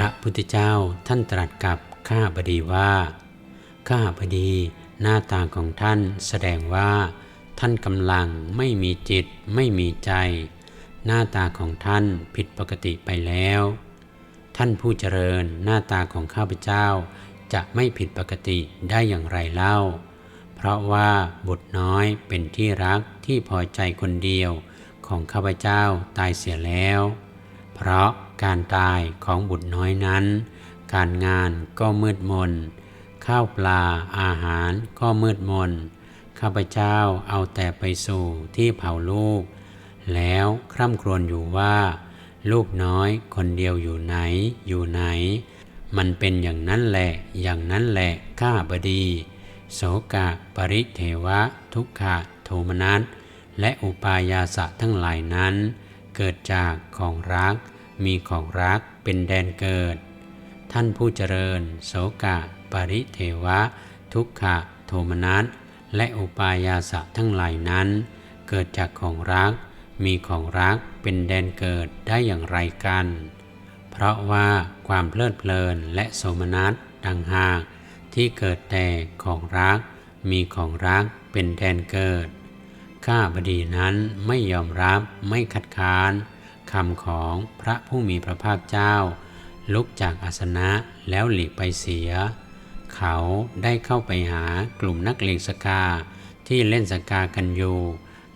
ระพุทธเจ้าท่านตรัสกับข้าบดีว่า ข้าบดีหน้าตาของท่านแสดงว่า ท่านกำลังไม่มีจิตไม่มีใจ หน้าตาของท่านผิดปกติไปแล้ว ท่านผู้เจริญหน้าตาของข้าพเจ้าจะไม่ผิดปกติได้อย่างไรเล่า เพราะว่าบุตรน้อยเป็นที่รักที่พอใจคนเดียวของข้าพเจ้าตายเสียแล้ว เพราะ การตายของบุตรน้อยนั้น การงานก็มืดมน ข้าวปลาอาหารก็มืดมน ข้าพเจ้าเอาแต่ไปสู่ที่เผาลูก แล้วคร่ำครวญอยู่ว่า ลูกน้อยคนเดียวอยู่ไหนอยู่ไหน มันเป็นอย่างนั้นแหละ อย่างนั้นแหละข้าบดี โสกะปริเทวะ ทุกขะโทมนัสและอุปายาสะทั้งหลายนั้น เกิดจากของรัก มีของรักเป็นแดนเกิด ท่านผู้เจริญ โสกะ ปริเทวะ ทุกขะ โทมนัส และอุปายาสะทั้งหลายนั้น เกิดจากของรัก มีของรักเป็นแดนเกิดได้อย่างไรกัน เพราะว่าความเพลิดเพลินและโสมนัสดังหากที่เกิดแต่ของรัก มีของรักเป็นแดนเกิด ข้าบดีนั้นไม่ยอมรับไม่คัดค้าน คำของพระผู้มีพระภาคเจ้า ลุกจากอาสนะแล้วหลีกไปเสีย เขาได้เข้าไปหากลุ่มนักเลงสกาที่เล่นสกากันอยู่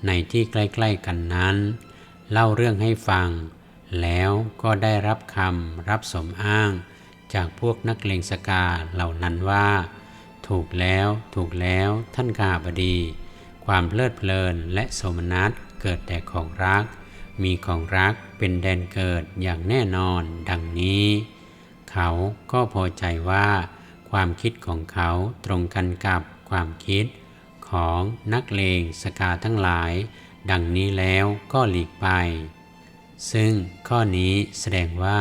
ในที่ใกล้ๆกันนั้น เล่าเรื่องให้ฟัง แล้วก็ได้รับคำรับสมอ้าง จากพวกนักเลงสกาเหล่านั้นว่า ถูกแล้วถูกแล้วท่านข้าบดี ความเพลิดเพลินและโสมนัสเกิดแต่ของรัก มีของรักเป็นแดนเกิดอย่างแน่นอนดังนี้ เขาก็พอใจว่า ความคิดของเขาตรงกันกับความคิด ของนักเลงสกาทั้งหลาย ดังนี้แล้วก็หลีกไป ซึ่งข้อนี้แสดงว่า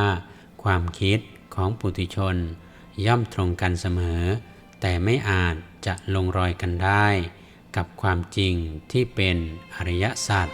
ความคิดของปุถุชน ย่อมตรงกันเสมอ แต่ไม่อาจจะลงรอยกันได้ กับความจริงที่เป็นอริยสัจ